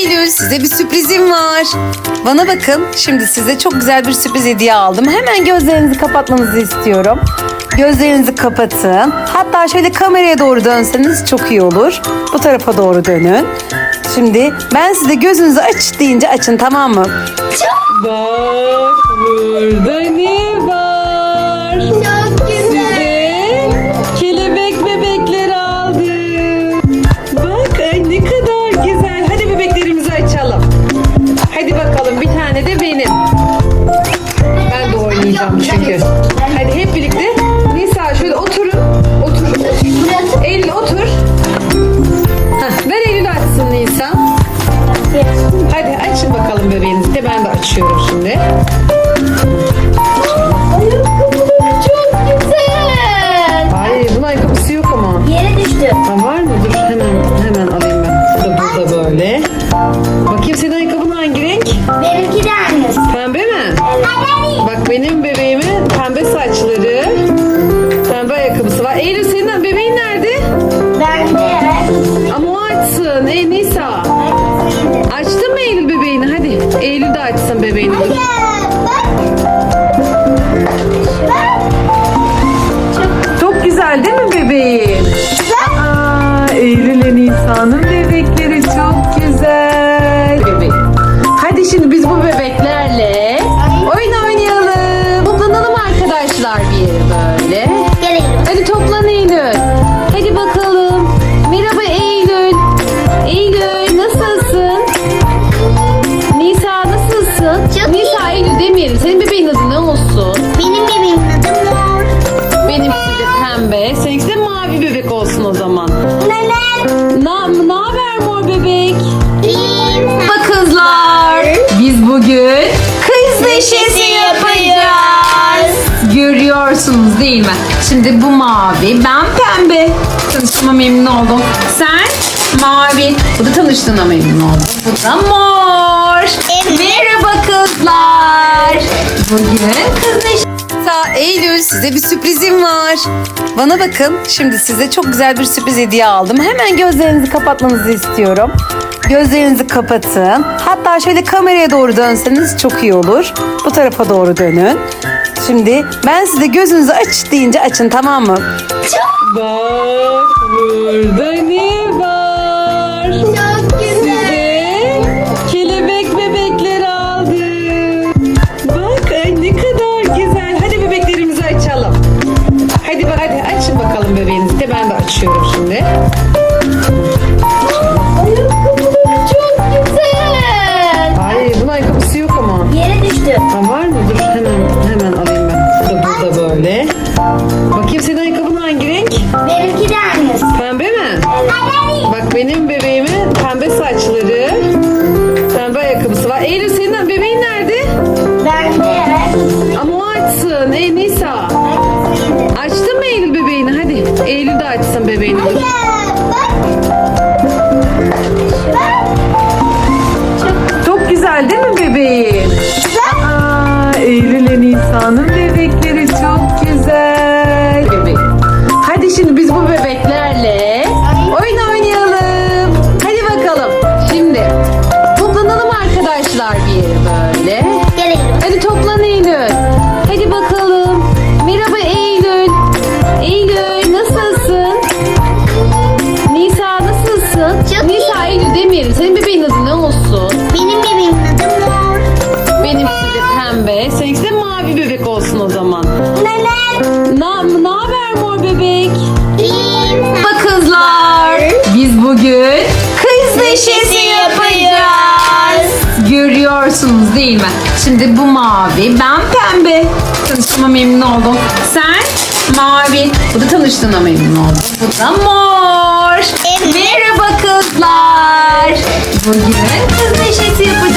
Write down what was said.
Eylül size bir sürprizim var. Bana bakın şimdi size çok güzel bir sürpriz hediye aldım. Hemen gözlerinizi kapatmanızı istiyorum. Gözlerinizi kapatın. Hatta şöyle kameraya doğru dönseniz çok iyi olur. Bu tarafa doğru dönün. Şimdi ben size gözünüzü aç deyince açın tamam mı? Bak burada bebeğimin Görüyorsunuz değil mi? Şimdi bu mavi, ben pembe. Tanıştığıma memnun oldum. Sen mavi. Bu da tanıştığına memnun oldum. Bu da mor. Evet. Merhaba kızlar. Bugün kız neşesi. Eylül size bir sürprizim var. Bana bakın şimdi size çok güzel bir sürpriz hediye aldım. Hemen gözlerinizi kapatmanızı istiyorum. Gözlerinizi kapatın. Hatta şöyle kameraya doğru dönseniz çok iyi olur. Bu tarafa doğru dönün. Şimdi ben size gözünüzü aç deyince açın tamam mı? Bak burada Bakayım senin ayakkabın hangi renk? Benimki de aynısı. Pembe mi? Hadi. Bak benim bebeğimin pembe saçları, pembe ayakkabısı var. Eylül senin bebeğin nerede? Ben de Ama o açsın. Ey Nisa. Açtın mı Eylül bebeğini? Hadi. Eylül de açsın bebeğini. Dur. Çok bebek? İyiyim. Merhaba kızlar. Biz bugün kız neşesi yapacağız. Görüyorsunuz değil mi? Şimdi bu mavi, ben pembe. Tanıştığıma memnun oldum. Sen mavi. Bu da tanıştığına memnun oldum. Bu da mor. Evet. Merhaba kızlar. Bugün kız neşesi yapacağız.